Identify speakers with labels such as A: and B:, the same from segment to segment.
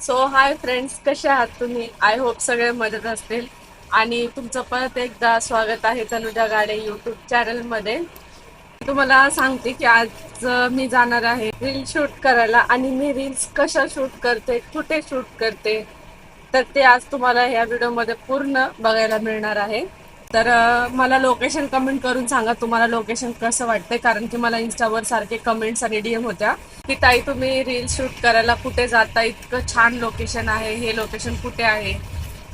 A: So hi friends कसे आहात तुम्ही? आय होप सगळे मदत असतील. आणि तुमचं परत एकदा स्वागत आहे तनुजा गाडे युट्यूब चॅनलमध्ये तुम्हाला सांगते की आज मी जाणार आहे रील शूट करायला. आणि मी रील्स कशा शूट करते कुठे शूट करते तर ते आज तुम्हाला ह्या व्हिडिओमध्ये पूर्ण बघायला मिळणार आहे. तर मला लोकेशन कमेंट करून सांगा तुम्हाला लोकेशन कसं वाटतंय. कारण की मला इंस्टावर सारखे कमेंट्स आणि डीएम होत्या की ताई तुम्ही रील शूट करायला कुठे जाता? इतकं छान लोकेशन आहे. हे लोकेशन कुठे आहे?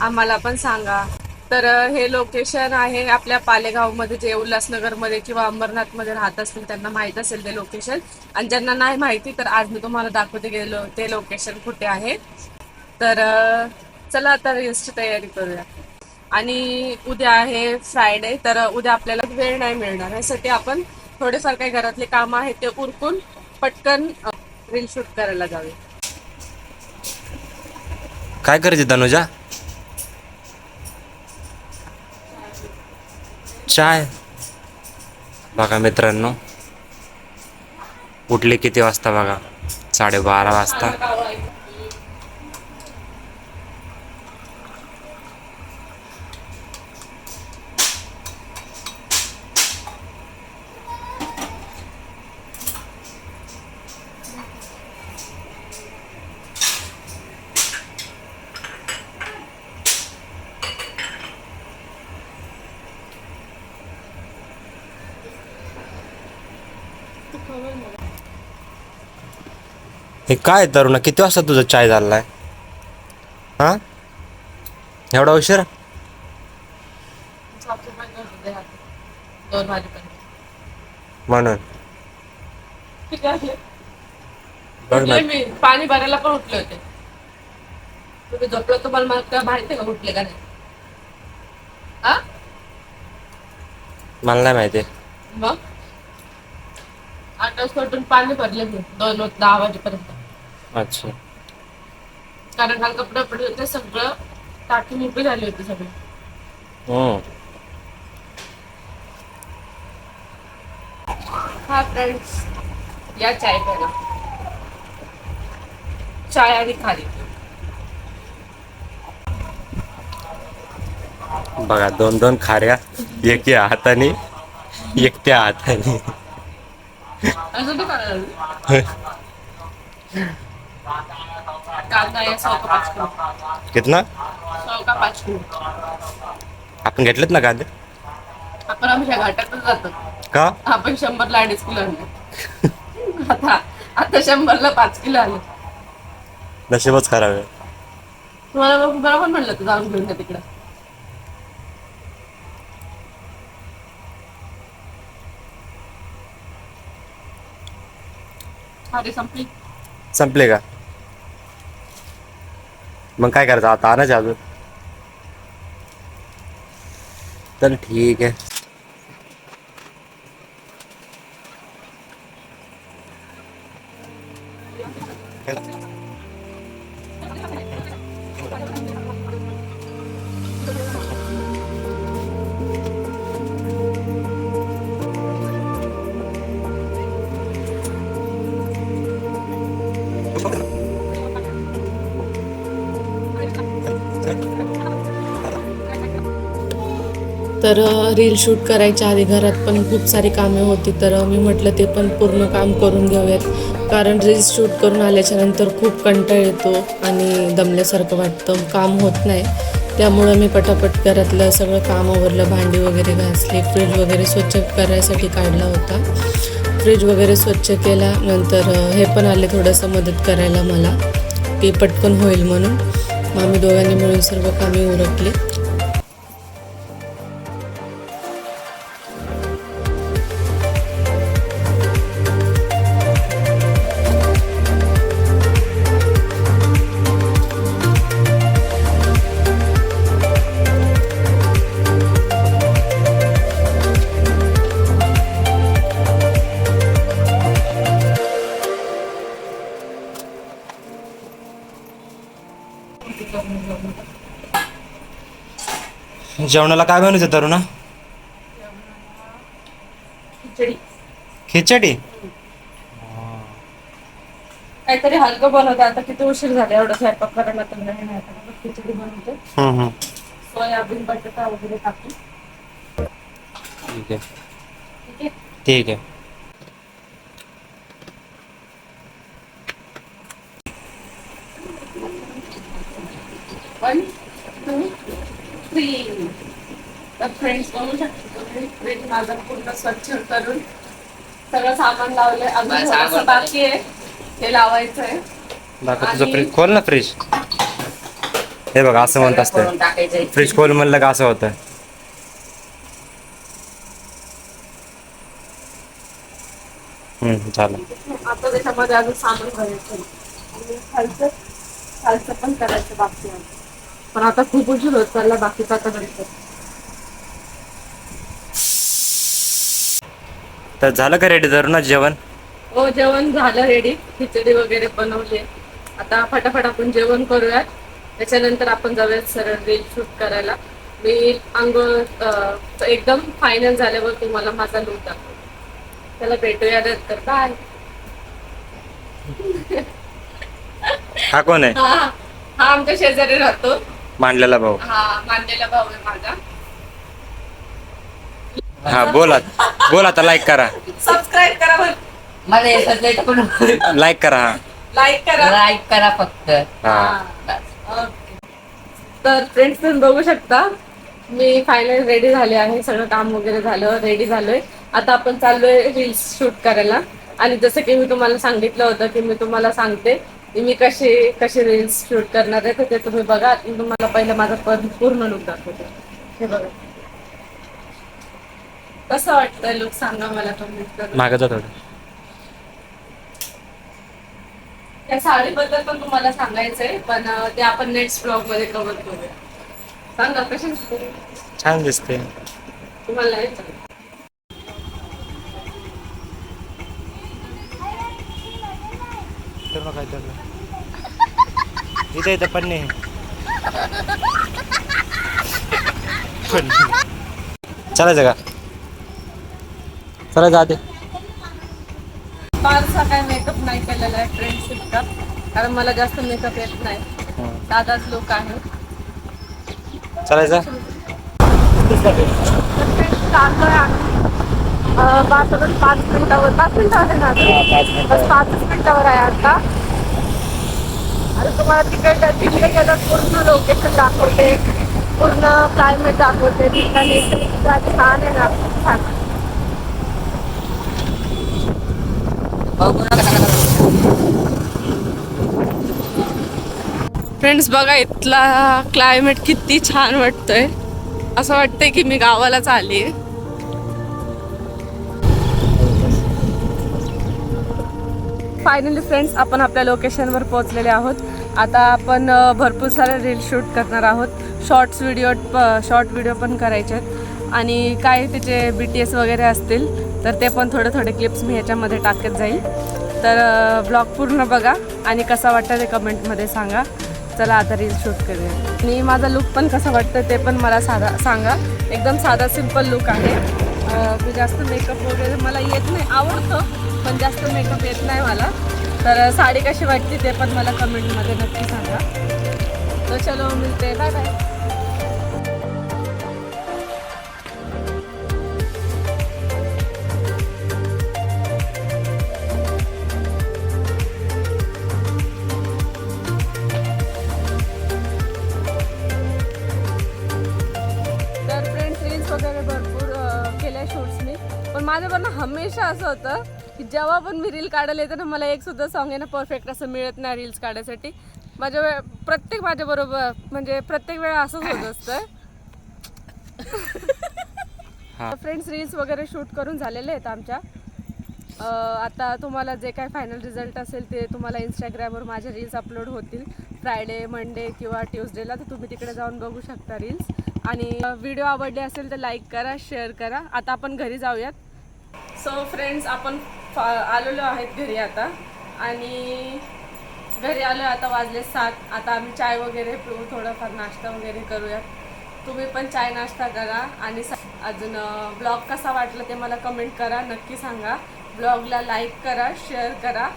A: आम्हाला पण सांगा. तर हे लोकेशन आहे आपल्या पालेगावमध्ये. जे उल्हासनगरमध्ये किंवा अंबरनाथमध्ये राहत असतील त्यांना माहीत असेल ते लोकेशन आणि ज्यांना नाही माहिती तर आज मी तुम्हाला दाखवते गेलो ते लोकेशन कुठे आहे. तर चला आता रील्सची तयारी करूया. आणि उद्या आहे फ्रायडे तर उद्या आपल्याला वेळ नाही मिळणार. यासाठी आपण थोडेफार काही घरातले काम आहेत ते उरकून पटकन रील शूट करायला जावे
B: काय करायचे तनुजा? चाय. बघा मित्रांनो उठले किती वाजता बघा? साडेबारा वाजता. हे काय तरुणा किती वाजता तुझा चाय झालाय? हा? एवढा उशीर?
A: दोन वाजेपर्यंत
B: म्हणून
A: पाणी भरायला पण उठले होते. तुम्ही झोपलं तुम्हाला मला काय माहिती का उठले का नाही. हा?
B: मला नाही माहिती.
A: मग? आठ वाजता उठून पाणी भरले मी. दोन दहा वाजेपर्यंत.
B: अच्छा.
A: कारण काल कपडे पडले होते सगळं टाकी मोकळी झाली होती सगळी.
B: हम्म
A: हा फ्रेंड्स या चाय प्यायला. चाय आणि खाली.
B: बघा दोन दोन खाऱ्या एक या हाताने एक त्या हाताने.
A: असं तू करायला कांदा आहे सौ का पाच किलो.
B: कितना?
A: सौ का पाच किलो.
B: आपण घेतलेत ना कांदे?
A: आपण आमच्या घाटातच जातो.
B: का?
A: आपण शंभरला अडीच किलो आणले. आता आता शंभरला पाच किलो आले
B: नशीबच खराब आहे.
A: तुम्हाला मग बरोबर म्हणलं तर जाऊन घेऊन जा तिकडं. अरे संपली.
B: संपले का? मग काय करायचं? आता आणायचं अजून. तर ठीक आहे.
C: तर रील शूट करायच्या आधी घरात पण खूप सारी कामे होती. तर मी म्हटलं ते पण पूर्ण काम करून घेऊयात कारण रील्स शूट करून आल्याच्यानंतर खूप कंटाळ येतो आणि दमल्यासारखं वाटतं. काम होत नाही. त्यामुळं मी पटापट घरातलं सगळं काम आवरलं. भांडी वगैरे घासली. फ्रीज वगैरे स्वच्छ करायसाठी काढला होता. फ्रीज वगैरे स्वच्छ केला. नंतर हे पण आले थोडंसं मदत करायला मला. की पटकन होईल म्हणून. मग आम्ही दोघांनी मिळून सर्व कामे उरकली.
B: जेवणाला काय बनवायचं तरुणा?
A: खिचडी.
B: खिचडी?
A: काहीतरी हलकं बनवते आता किती उशीर झाला एवढं स्वयंपाक करायला तर नाही नाही आता खिचडी बनवते. सोयाबीन बटाटा वगैरे टाकून.
B: ठीक आहे?
A: ठीक आहे
B: ठीक आहे
A: वन टू थ्री तर फ्रेंड्स बघू शकतो तुम्ही. फ्रीज माझं पूर्ण स्वच्छ करून सगळं सामान लावलंय. अजून थोडंसं. बाकी आहे. ते लावायचं आहे
B: दाखव तुझं
A: आणि-
B: फ्रीज खोल ना फ्रीज. हे बघ असं म्हणत असतं. फ्रीज खोल म्हणलं का असं होतं हम्म चालेल.
A: आता त्याच्यामध्ये अजून सामान भरायचं आहे. आणि खालचं खालचं पण करायचं बाकी आहे. पण आता खूप उशीर होत चालला बाकीचं आता नंतर.
B: तर झालं का रेडी धरू ना जेवण?
A: हो जेवण झालं रेडी खिचडी वगैरे बनवली. आता फटाफट आपण जेवण करूयात. त्याच्यानंतर आपण जाऊयात सरळ रील शूट करायला. मी आंघोळ अं, एकदम फायनल झाल्यावर तुम्हाला माझा लूक दाखव त्याला भेटूया नंतर. बाय
B: हा कोण आहे?
A: हा हा आमच्या शेजारी राहतो.
B: मांडलेला भाऊ.
A: हा मानलेला भाऊ आहे माझा.
B: हा बोला. बोला आता लाईक करा.
A: सबस्क्राईब करा बरं.
D: मला हे सगळं पण
B: लाईक करा हा.
A: लाईक करा.
D: लाईक करा फक्त.
B: हा.
A: ओके. तर फ्रेंड्स तुम्ही बघू शकता मी फायनल रेडी झाले आहे. सगळं काम वगैरे झालं रेडी झालोय. आता आपण चाललोय रील्स शूट करायला. आणि जसं की मी तुम्हाला सांगितलं होतं की मी तुम्हाला सांगते की मी कशी कशी रील्स शूट करणार आहे तर ते तुम्ही बघा. मी तुम्हाला पहिलं माझा पण पूर्ण लुक दाखवते. हे बघा. कसं वाटतंय लुक सांगा मला कमेंट करून.
B: मागं जा थोडं
A: त्या साडीबद्दल पण तुम्हाला सांगायचंय पण अं, ते आपण नेक्स्ट ब्लॉगमध्ये कव्हर करूया. सांगा कशी दिसते?
B: छान दिसते.
A: तुम्हाला नाही सांगत.
B: इथे. इथं पण नाही. चालायचं का चालायचं आधी
A: फारसा काय मेकअप नाही केलेला आहे फ्रेंड्स इतका कारण मला जास्त मेकअप येत नाही. साधाच लोक आहे.
B: चालायचं?
A: पाच मिनिटावर पाच मिनिटावर आहे ना? बस मिनिटावर आहे आता. तुम्हाला तिकडे तिकडे गेलं पूर्ण लोकेशन दाखवते. पूर्ण क्लायमेट दाखवते. ठिकाणी छान आहे ना छान
D: बघू नका
A: फ्रेंड्स बघा इथला क्लायमेट किती छान वाटतोय. असं वाटतंय की मी गावालाच आली फायनली फ्रेंड्स आपण आपल्या लोकेशनवर पोहोचलेले आहोत. आता आपण भरपूर सारे रील शूट करणार आहोत. शॉर्ट्स व्हिडिओ शॉर्ट व्हिडिओ पण करायचे आहेत. आणि काय त्याचे बी टी एस वगैरे असतील तर ते पण थोडे थोडे क्लिप्स मी ह्याच्यामध्ये टाकत जाईल. तर ब्लॉग पूर्ण बघा आणि कसा वाटतं ते कमेंटमध्ये सांगा. चला आता रील शूट करूया. आणि माझा लुक पण कसा वाटतं ते पण मला साधा सांगा. एकदम साधा सिंपल लुक आहे. मी जास्त मेकअप वगैरे मला येत नाही आवडतं पण जास्त मेकअप येत नाही मला. तर साडी कशी वाटते ते पण मला कमेंटमध्ये नक्की सांगा. तर चलो मिळते बाय बाय पण माझ्याकडनं हमेशा असं होतं की जेव्हा पण मी रील काढायला येते ना मला एक सुद्धा सॉंग आहे ना परफेक्ट असं मिळत नाही रील्स काढायसाठी. माझ्या वेळ प्रत्येक माझ्या बरोबर म्हणजे प्रत्येक वेळा असंच होत असतं.
B: हा.
A: फ्रेंड्स रील्स वगैरे शूट करून झालेले आहेत आमच्या. आता तुम्हाला जे काय फायनल रिझल्ट असेल ते तुम्हाला इंस्टाग्रामवर माझे रील्स अपलोड होतील. फ्रायडे मंडे किंवा ट्युजडेला तर तुम्ही तिकडे जाऊन बघू शकता रील्स आणि व्हिडिओ आवडले असेल तर लाईक करा शेअर करा. आता आपण घरी जाऊयात. सो फ्रेंड्स आपण फा- आलेलो आहेत घरी आता. आणि घरी आलो आता वाजले सात. आता आम्ही चाय वगैरे पिऊ थोडंफार नाश्ता वगैरे करूयात. तुम्ही पण चाय नाश्ता करा. आणि अजून ब्लॉग कसा वाटला ते मला कमेंट करा. नक्की सांगा. ब्लॉगला लाईक करा शेअर करा.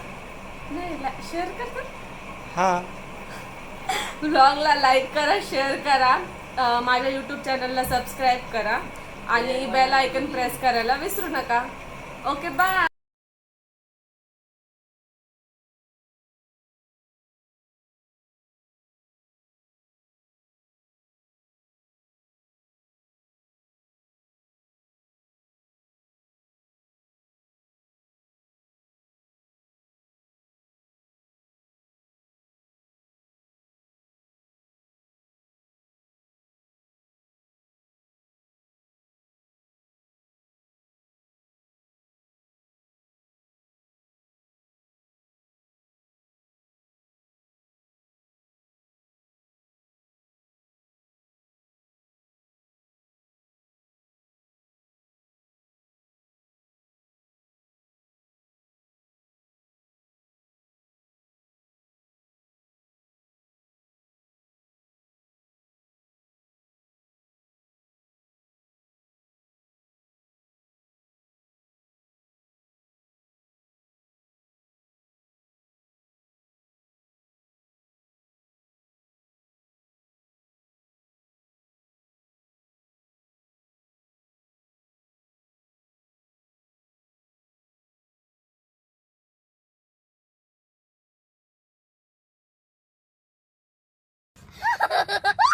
A: नाही शेअर करतात
B: हा.
A: ब्लॉगला लाईक करा शेअर करा. माझ्या यूट्यूब चॅनलला सबस्क्राईब करा. आणि बेल आयकन प्रेस करायला विसरू नका. Okay bye Ha ha ha!